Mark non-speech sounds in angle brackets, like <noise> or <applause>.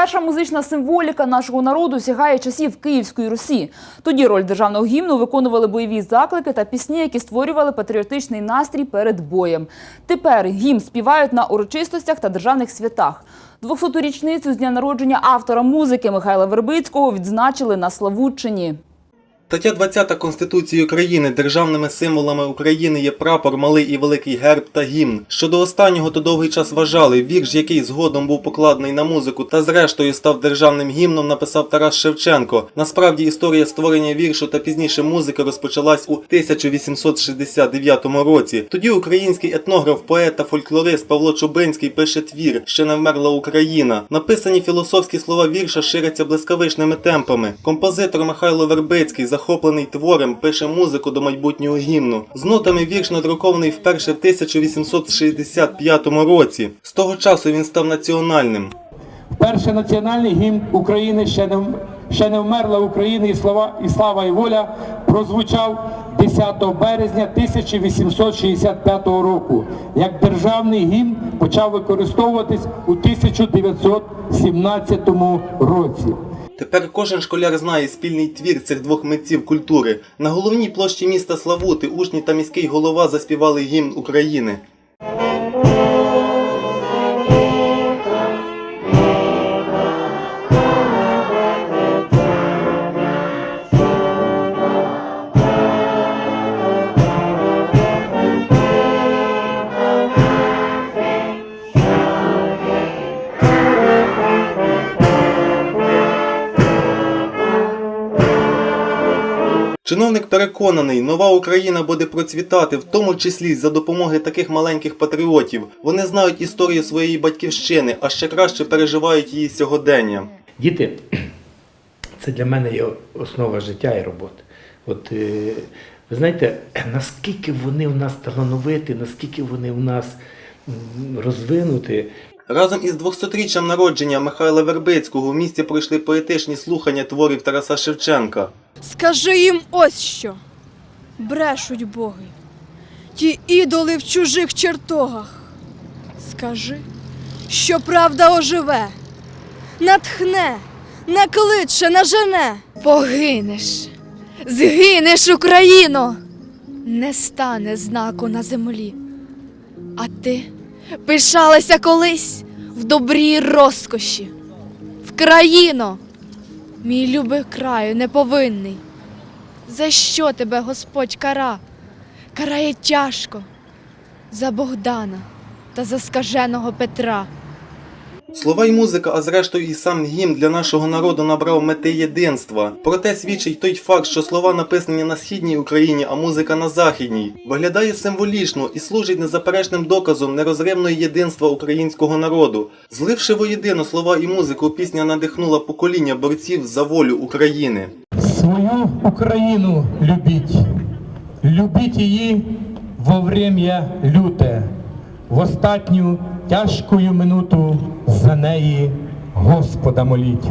Перша музична символіка нашого народу сягає часів Київської Русі. Тоді роль державного гімну виконували бойові заклики та пісні, які створювали патріотичний настрій перед боєм. Тепер гімн співають на урочистостях та державних святах. 200-ту річницю з дня народження автора музики Михайла Вербицького відзначили на Славутчині. Стаття 20 Конституції України державними символами України є прапор, малий і великий герб та гімн. Щодо останнього, то довгий час вважали, вірш, який згодом був покладений на музику та зрештою став державним гімном, написав Тарас Шевченко. Насправді історія створення віршу та пізніше музики розпочалась у 1869 році. Тоді український етнограф, поет та фольклорист Павло Чубинський пише твір Ще не вмерла Україна. Написані філософські слова вірша ширяться блискавичними темпами. Композитор Михайло Вербицький, захоплений твором, пише музику до майбутнього гімну. З нотами вірш надрукований вперше в 1865 році. З того часу він став національним. Перший національний гімн України ще не, ще не вмерла Україна і слава, і слава і воля прозвучав 10 березня 1865 року. Як державний гімн почав використовуватись у 1917 році. Тепер кожен школяр знає спільний твір цих двох митців культури. На головній площі міста Славути учні та міський голова заспівали гімн України. Чиновник переконаний, нова Україна буде процвітати, в тому числі за допомоги таких маленьких патріотів. Вони знають історію своєї батьківщини, а ще краще переживають її сьогодення. Діти <clears throat> це для мене є основа життя і роботи. От е, ви знаєте, <clears throat> наскільки вони в нас талановиті, наскільки вони в нас розвинуті. Разом із 200-річчям народження Михайла Вербицького в місті пройшли поетичні слухання творів Тараса Шевченка. Скажи їм ось що. Брешуть боги, ті ідоли в чужих чертогах. Скажи, що правда оживе, натхне, накличе, нажене. Погинеш, згинеш Україно, не стане знаку на землі. А ти пишалася колись в добрій розкоші, в країно, мій любий краю неповинний. За що тебе Господь кара? Карає тяжко за Богдана та за скаженого Петра. Слова й музика, а зрештою і сам гімн для нашого народу набрав мети єдинства. Проте свідчить той факт, що слова написані на східній Україні, а музика на західній. Виглядає символічно і служить незаперечним доказом нерозривної єдинства українського народу. Зливши воєдино слова і музику, пісня надихнула покоління борців за волю України. Свою Україну любіть, любіть її во время люте, в остатню тяжкую минуту за неї Господа моліть.